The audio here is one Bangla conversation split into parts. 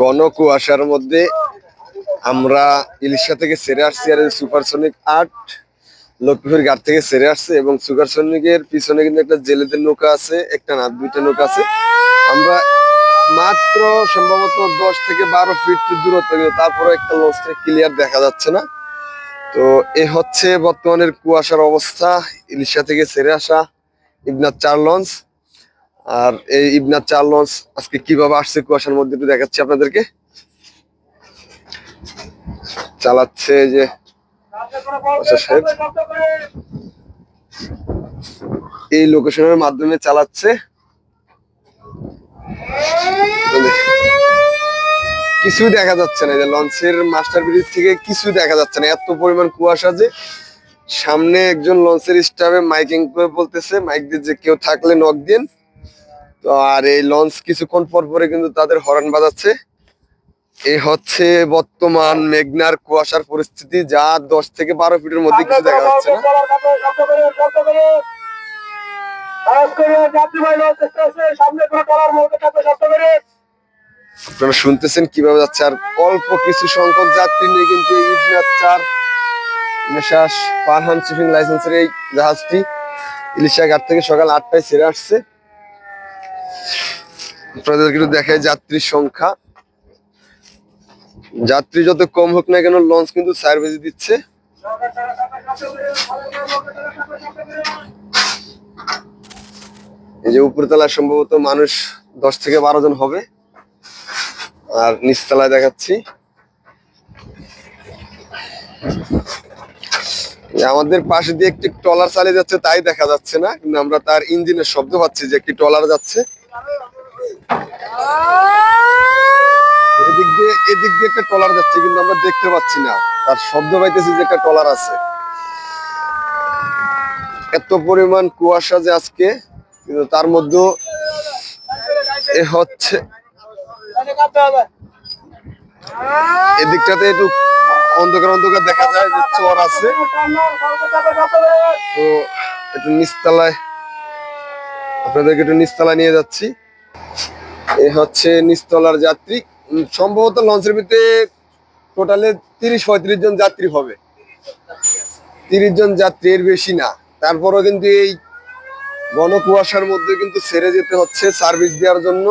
ঘন কুয়াশার মধ্যে আমরা ইলিশা থেকে সেরে আসছি আর সুপারসনিক আট, লক্ষ্মীপুর ঘাট থেকে সেরে আসছে এবং সুপারসনিকের পিছনে কিন্তু একটা জেলেদের নৌকা আছে, একটা না দুইটা নৌকা আছে। আমরা মাত্র সম্ভবত দশ থেকে বারো ফিট দূরত্ব, কিন্তু তারপরে একটা লঞ্চটা ক্লিয়ার দেখা যাচ্ছে না। তো এ হচ্ছে বর্তমানের কুয়াশার অবস্থা, ইলিশা থেকে ছেড়ে আসা ইবনাথ চার লঞ্চ আর এই ইবনাথ চার লঞ্চ আজকে কীভাবে আসছে কুয়াশার মধ্যে একটু দেখাচ্ছি আপনাদেরকে। চালাচ্ছে যে এই লোকেশনের মাধ্যমে চালাচ্ছে। কিছুই দেখা যাচ্ছে না। যে লঞ্চের মাস্টার ব্রিজ থেকে কিছুই দেখা যাচ্ছে না। এত পরিমাণ কুয়াশা যে সামনে একজন লঞ্চের স্টাফে মাইকিং করে বলতেছে মাইক দিয়ে যে কেউ থাকলে নক দিন তো আর এই লঞ্চ কিছুক্ষণ পর পরে কিন্তু তাদের হর্ন বাজাচ্ছে। এই হচ্ছে বর্তমান মেঘনার কুয়াশার পরিস্থিতি যা দশ থেকে বারো ফিটের মধ্যে কিছু দেখা যাচ্ছে না। সামনে করে মধ্যে থাকবে আপনারা শুনতেছেন কীভাবে যাচ্ছে আর অল্প কিছু সংখ্যক যাত্রী নিয়ে কিন্তু এই ইবনাথ চার মেশাস পারহান শিপিং লাইসেন্সের এই জাহাজটি ইলিশা ঘাট থেকে সকাল আটটায় ছেড়ে আসছে। আপনাদের কিন্তু দেখায় যাত্রীর সংখ্যা। যাত্রী যত কম হোক না কেন লঞ্চ কিন্তু সার্ভিস দিচ্ছে। এই যে উপরতলায় সম্ভবত মানুষ দশ থেকে বারো জন হবে। আর নিচতলায় দেখাচ্ছি। আমাদের পাশে দিয়ে একটি ট্রলার চালিয়ে যাচ্ছে, তাই দেখা যাচ্ছে না। কিন্তু আমরা তার ইঞ্জিনের শব্দ পাচ্ছি যে একটি ট্রলার যাচ্ছে। এদিক দিয়ে এদিক দিয়ে একটা ট্রলার যাচ্ছে, কিন্তু আমরা দেখতে পাচ্ছি না। তার শব্দ পাইতেছি যে একটা ট্রলার আছে। এত পরিমাণ কুয়াশা যে আজকে, কিন্তু তার মধ্যেও এ হচ্ছে এদিকটাতে একটু অন্ধকার অন্ধকার দেখা যায় যে চর আছে। তো একটু নিচতলায়, আপনাদেরকে একটু নিচতলায় নিয়ে যাচ্ছি। এ হচ্ছে নিচতলার যাত্রী। সম্ভবত লঞ্চের ভিতরে টোটালে তিরিশ, পঁয়ত্রিশ জন যাত্রী হবে। তিরিশ জন যাত্রী, এর বেশি না। তারপরও কিন্তু এই ঘন কুয়াশার মধ্যে কিন্তু ছেড়ে যেতে হচ্ছে সার্ভিস দেওয়ার জন্য।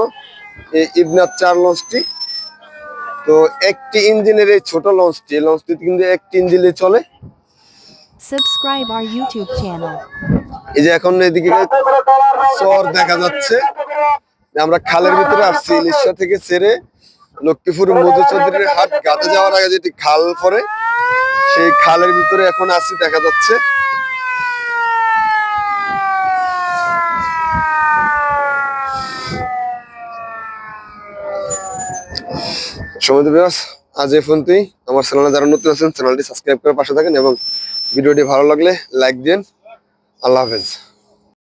এই ইবনাথ চার লঞ্চটি। তো একটি ইঞ্জিনের এই ছোট লঞ্চটি লঞ্চটি কিন্তু একটি ইঞ্জিনে চলে। Subscribe our YouTube channel. এই যে এখন এদিকে চর দেখা যাচ্ছে। যে আমরা খালের ভিতরে আসছি ইলিশা থেকে ছেড়ে লক্ষ্মীপুর মধুচৌধুরীর হাট ঘাটে যাওয়ার আগে যেটি খাল পরে সেই খালের ভিতরে এখন আসি দেখা যাচ্ছে। সমিত বিবাস আজ এই ফোন তুই আমার চ্যানেলে যারা নতুন আছেন, চ্যানেলটি সাবস্ক্রাইব করে পাশে থাকেন এবং ভিডিওটি ভালো লাগলে লাইক দিন আল্লাহ হাফেজ।